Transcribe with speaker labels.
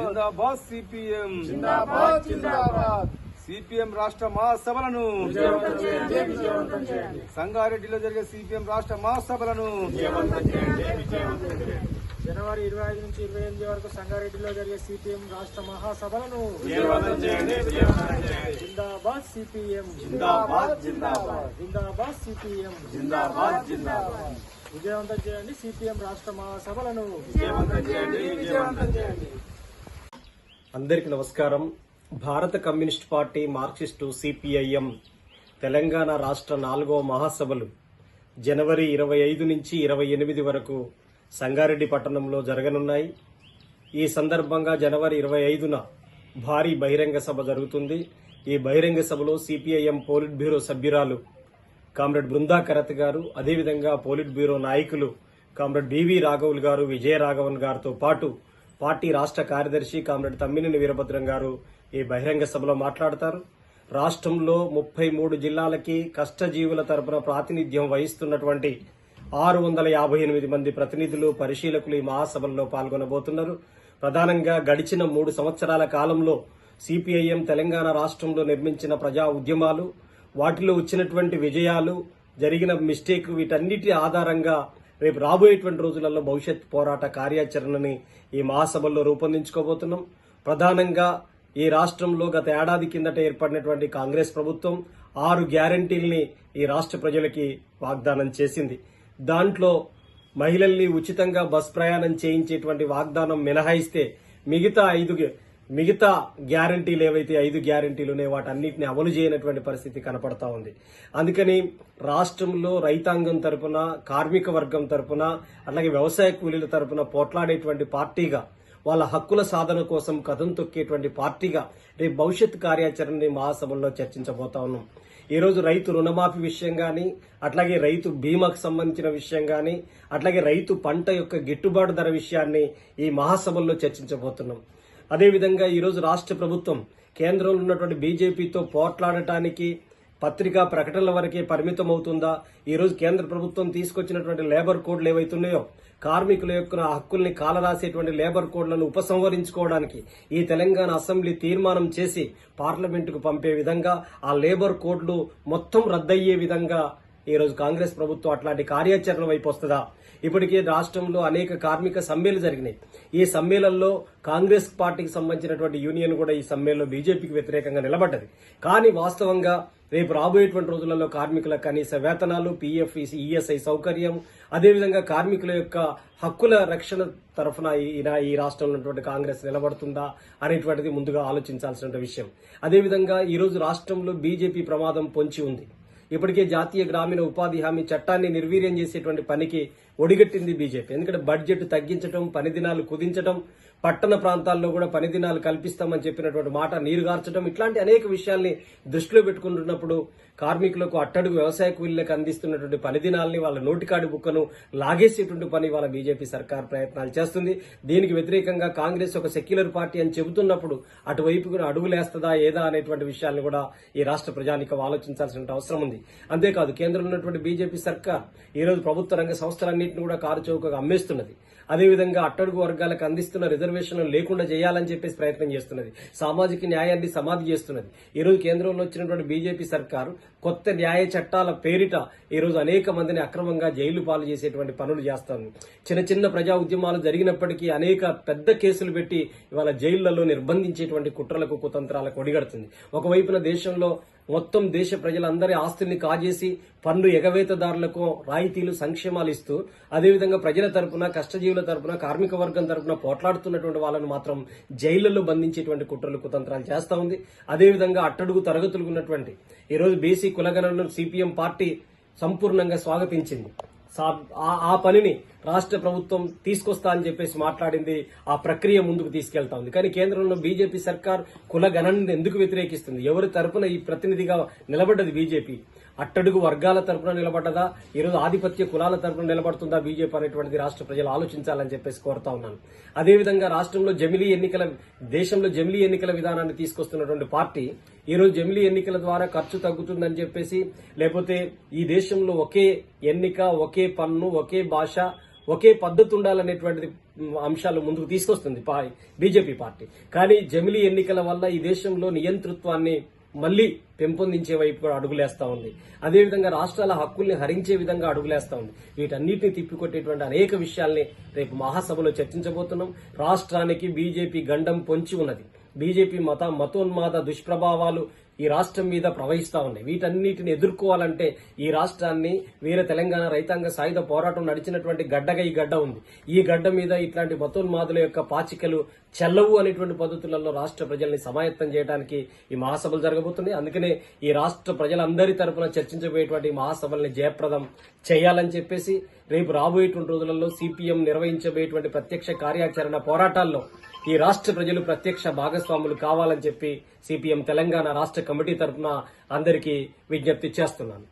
Speaker 1: జిందాబాద్.
Speaker 2: CPM.
Speaker 1: జిందాబాద్ జిందాబాద్.
Speaker 2: CPM రాష్ట్ర మహాసభలను.
Speaker 1: విజయవంతం చేయండి విజయవంతం చేయండి.
Speaker 2: సంగారెడ్డిలో జరిగే సిపిఎం రాష్ట్ర మహాసభలను.
Speaker 3: జనవరి ఇరవై ఐదు నుంచి ఇరవై ఎనిమిది వరకు సంగారెడ్డిలో జరిగే సిపిఎం రాష్ట్ర మహాసభలను. జిందాబాద్ సిపిఎం.
Speaker 1: జిందాబాద్ జిందాబాద్.
Speaker 3: జిందాబాద్ సిపిఎం.
Speaker 1: జిందాబాద్ జిందాబాద్.
Speaker 3: విజయవంతం చేయండి సిపిఎం రాష్ట్ర మహాసభలను.
Speaker 1: విజయవంతం చేయండి విజయవంతం చేయండి.
Speaker 4: అందరికీ నమస్కారం. భారత communist party Marxist CPIM Telangana రాష్ట్ర నాలుగవ మహాసభలు జనవరి ఇరవై ఐదు నుంచి ఇరవై ఎనిమిది వరకు సంగారెడ్డి పట్టణంలో జరగనున్నాయి. ఈ సందర్భంగా జనవరి ఇరవై ఐదున భారీ బహిరంగ సభ జరుగుతుంది. ఈ బహిరంగ సభలో సిపిఐఎం పోలిట్ బ్యూరో సభ్యురాలు కామ్రేడ్ బృందా కరత్ గారు అదేవిధంగా పోలిట్ బ్యూరో నాయకులు కామ్రేడ్ బివి రాఘవులు గారు విజయ రాఘవన్ గారితో పాటు పార్టీ రాష్ట్ర కార్యదర్శి కామ్రేడ్ తమ్మినేని వీరభద్రం గారు ఈ బహిరంగ సభలో మాట్లాడతారు. రాష్ట్రంలో ముప్పై మూడు జిల్లాలకి కష్టజీవుల తరపున ప్రాతినిధ్యం వహిస్తున్నటువంటి ఆరు వందల యాభై ఎనిమిది మంది ప్రతినిధులు పరిశీలకులు ఈ మహాసభల్లో పాల్గొనబోతున్నారు. ప్రధానంగా గడిచిన మూడు సంవత్సరాల కాలంలో సిపిఐఎం తెలంగాణ రాష్ట్రంలో నిర్మించిన ప్రజా ఉద్యమాలు వాటిలో వచ్చినటువంటి విజయాలు జరిగిన మిస్టేక్ వీటన్నిటి ఆధారంగా రేపు రాబోయేటువంటి రోజులలో భవిష్యత్ పోరాట కార్యాచరణని ఈ మహాసభల్లో రూపొందించుకోబోతున్నాం. ప్రధానంగా ఈ రాష్ట్రంలో గత ఏడాది కిందట ఏర్పడినటువంటి కాంగ్రెస్ ప్రభుత్వం ఆరు గ్యారంటీల్ని ఈ రాష్ట్ర ప్రజలకి వాగ్దానం చేసింది. దాంట్లో మహిళల్ని ఉచితంగా బస్ ప్రయాణం చేయించేటువంటి వాగ్దానం మినహాయిస్తే మిగతా ఐదు మిగతా గ్యారంటీలు ఏవైతే ఐదు గ్యారంటీలు ఉన్నాయో వాటన్నిటిని అమలు చేయనటువంటి పరిస్థితి కనపడతా ఉంది. అందుకని రాష్ట్రంలో రైతాంగం తరపున కార్మిక వర్గం తరపున అలాగే వ్యవసాయ కూలీల తరపున పోట్లాడేటువంటి పార్టీగా వాళ్ళ హక్కుల సాధన కోసం కథం తొక్కేటువంటి పార్టీగా రేపు భవిష్యత్ కార్యాచరణని మహాసభల్లో చర్చించబోతా ఉన్నాం. ఈరోజు రైతు రుణమాఫీ విషయం కానీ అట్లాగే రైతు బీమాకు సంబంధించిన విషయం కానీ అట్లాగే రైతు పంట యొక్క గిట్టుబాటు ధర విషయాన్ని ఈ మహాసభల్లో చర్చించబోతున్నాం. అదేవిధంగా ఈరోజు రాష్ట్ర ప్రభుత్వం కేంద్రంలో ఉన్నటువంటి బీజేపీతో పోట్లాడటానికి పత్రికా ప్రకటనల వరకే పరిమితం అవుతుందా ఈరోజు కేంద్ర ప్రభుత్వం తీసుకొచ్చినటువంటి లేబర్ కోడ్లు ఏవైతున్నాయో కార్మికుల యొక్క హక్కుల్ని కాలరాసేటువంటి లేబర్ కోడ్లను ఉపసంహరించుకోవడానికి ఈ తెలంగాణ అసెంబ్లీ తీర్మానం చేసి పార్లమెంటుకు పంపే విధంగా ఆ లేబర్ కోడ్లు మొత్తం రద్దయ్యే విధంగా ఈ రోజు కాంగ్రెస్ ప్రభుత్వం అట్లాంటి కార్యాచరణ వైపు వస్తుందా? ఇప్పటికే రాష్ట్రంలో అనేక కార్మిక సమ్మెలు జరిగినాయి. ఈ సమ్మెలలో కాంగ్రెస్ పార్టీకి సంబంధించినటువంటి యూనియన్ కూడా ఈ సమ్మెలో బీజేపీకి వ్యతిరేకంగా నిలబడ్డది. కానీ వాస్తవంగా రేపు రాబోయేటువంటి రోజులలో కార్మికుల కనీస వేతనాలు పీఎఫ్ ఈఎస్ఐ సౌకర్యం అదేవిధంగా కార్మికుల యొక్క హక్కుల రక్షణ తరఫున ఈ ఈ రాష్ట్రంలో ఉన్నటువంటి కాంగ్రెస్ నిలబడుతుందా అనేటువంటిది ముందుగా ఆలోచించాల్సిన విషయం. అదేవిధంగా ఈరోజు రాష్ట్రంలో బీజేపీ ప్రమాదం పొంచి ఉంది. ఇప్పటికే జాతీయ గ్రామీణ ఉపాధి హామీ చట్టాన్ని నిర్వీర్యం చేసేటువంటి పనికి ఒడిగట్టింది బీజేపీ. ఎందుకంటే బడ్జెట్ తగ్గించడం పని దినాలు కుదించడం పట్టణ ప్రాంతాల్లో కూడా పని దినాలు కల్పిస్తామని చెప్పినటువంటి మాట నీరుగార్చడం ఇట్లాంటి అనేక విషయాల్ని దృష్టిలో పెట్టుకుంటున్నప్పుడు కార్మికులకు అట్టడుగు వ్యవసాయ కూలీలకు అందిస్తున్నటువంటి పని దినాల్ని వాళ్ళ నోటికాడి బుక్కను లాగేసేటువంటి పని వాళ్ళ బీజేపీ సర్కార్ ప్రయత్నాలు చేస్తుంది. దీనికి వ్యతిరేకంగా కాంగ్రెస్ ఒక సెక్యులర్ పార్టీ అని చెబుతున్నప్పుడు అటువైపుకు అడుగులేస్తుందా ఏదా అనేటువంటి విషయాన్ని కూడా ఈ రాష్ట్ర ప్రజానికం ఆలోచించాల్సిన అవసరం ఉంది. అంతేకాదు కేంద్రంలో ఉన్నటువంటి బీజేపీ సర్కార్ ఈరోజు ప్రభుత్వ రంగ సంస్థలన్నింటినీ కూడా కారు చౌకగా అమ్మేస్తున్నది. అదేవిధంగా అట్టడుగు వర్గాలకు అందిస్తున్న రిజర్వేషన్లు లేకుండా చేయాలని చెప్పేసి ప్రయత్నం చేస్తున్నది. సామాజిక న్యాయాన్ని సమాధి చేస్తున్నది. ఈ రోజు కేంద్రంలో వచ్చినటువంటి బీజేపీ సర్కారు కొత్త న్యాయ చట్టాల పేరిట ఈరోజు అనేక మందిని అక్రమంగా జైలు పాలు చేసేటువంటి పనులు చేస్తోంది. చిన్న చిన్న ప్రజా ఉద్యమాలు జరిగినప్పటికీ అనేక పెద్ద కేసులు పెట్టి ఇవాళ జైళ్ళలో నిర్బంధించేటువంటి కుట్రలకు కుతంత్రాలకు ఒడిగడుతుంది. ఒకవైపున దేశంలో మొత్తం దేశ ప్రజలందరి ఆస్తుల్ని కాజేసి పన్ను ఎగవేతదారులకు రాయితీలు సంక్షేమాలు ఇస్తూ అదేవిధంగా ప్రజల తరపున కష్టజీవుల తరపున కార్మిక వర్గం తరపున పోట్లాడుతున్నటువంటి వాళ్ళను మాత్రం జైళ్ళలో బంధించేటువంటి కుట్రలు కుతంత్రాలు చేస్తా ఉంది. అదేవిధంగా అట్టడుగు తరగతులు ఉన్నటువంటి ఈరోజు బీసీ కులగణను సిపిఎం పార్టీ సంపూర్ణంగా స్వాగతించింది. ఆ- పనిని రాష్ట్ర ప్రభుత్వం తీసుకొస్తా అని చెప్పేసి మాట్లాడింది. ఆ ప్రక్రియ ముందుకు తీసుకెళ్తా ఉంది. కానీ కేంద్రంలో బీజేపీ సర్కార్ కుల గణనని ఎందుకు వ్యతిరేకిస్తుంది? ఎవరి తరపున ఈ ప్రతినిధిగా నిలబడ్డది బీజేపీ? అట్టడుగు వర్గాల తరపున నిలబడ్డదా? ఈరోజు ఆధిపత్య కులాల తరపున నిలబడుతుందా బీజేపీ అనేటువంటిది రాష్ట్ర ప్రజలు ఆలోచించాలని చెప్పేసి కోరుతా ఉన్నాను. అదేవిధంగా రాష్ట్రంలో జమిలీ ఎన్నికల దేశంలో జమిలీ ఎన్నికల విధానాన్ని తీసుకొస్తున్నటువంటి పార్టీ ఈ రోజు జమిలీ ఎన్నికల ద్వారా ఖర్చు తగ్గుతుందని చెప్పేసి లేకపోతే ఈ దేశంలో ఒకే ఎన్నిక ఒకే పన్ను ఒకే భాష ఒకే పద్ధతి ఉండాలనేటువంటిది అంశాలు ముందుకు తీసుకొస్తుంది బీజేపీ పార్టీ. కానీ జమిలీ ఎన్నికల వల్ల ఈ దేశంలో నియంతృత్వాన్ని మళ్ళీ పెంపొందించే వైపు కూడా అడుగులేస్తా ఉంది. అదేవిధంగా రాష్ట్రాల హక్కుల్ని హరించే విధంగా అడుగులేస్తా ఉంది. వీటన్నిటిని తిప్పికొట్టేటువంటి అనేక విషయాల్ని రేపు మహాసభలో చర్చించబోతున్నాం. రాష్ట్రానికి బీజేపీ గండం పొంచి ఉన్నది. బీజేపీ మత మతోన్మాద దుష్ప్రభావాలు ఈ రాష్ట్రం మీద ప్రవహిస్తా ఉన్నాయి. వీటన్నిటిని ఎదుర్కోవాలంటే ఈ రాష్ట్రాన్ని వేరే తెలంగాణ రైతాంగ సాయుధ పోరాటం నడిచినటువంటి గడ్డగా ఈ గడ్డ ఉంది. ఈ గడ్డ మీద ఇట్లాంటి మతోన్మాదుల యొక్క పాచికలు చెల్లవు అనేటువంటి పద్ధతులలో రాష్ట్ర ప్రజల్ని సమాయత్తం చేయడానికి ఈ మహాసభలు జరగబోతుంది అందుకనే ఈ రాష్ట్ర ప్రజలందరి తరపున చర్చించబోయేటువంటి మహాసభల్ని జయప్రదం చేయాలని చెప్పేసి రేపు రాబోయేటువంటి రోజులలో సిపిఎం నిర్వహించబోయేటువంటి ప్రత్యక్ష కార్యాచరణ పోరాటాల్లో ఈ రాష్ట్ర ప్రజలు ప్రత్యక్ష భాగస్వాములు కావాలని చెప్పి సిపిఎం తెలంగాణ రాష్ట్ర కమిటీ తరఫున అందరికీ విజ్ఞప్తి చేస్తున్నాను.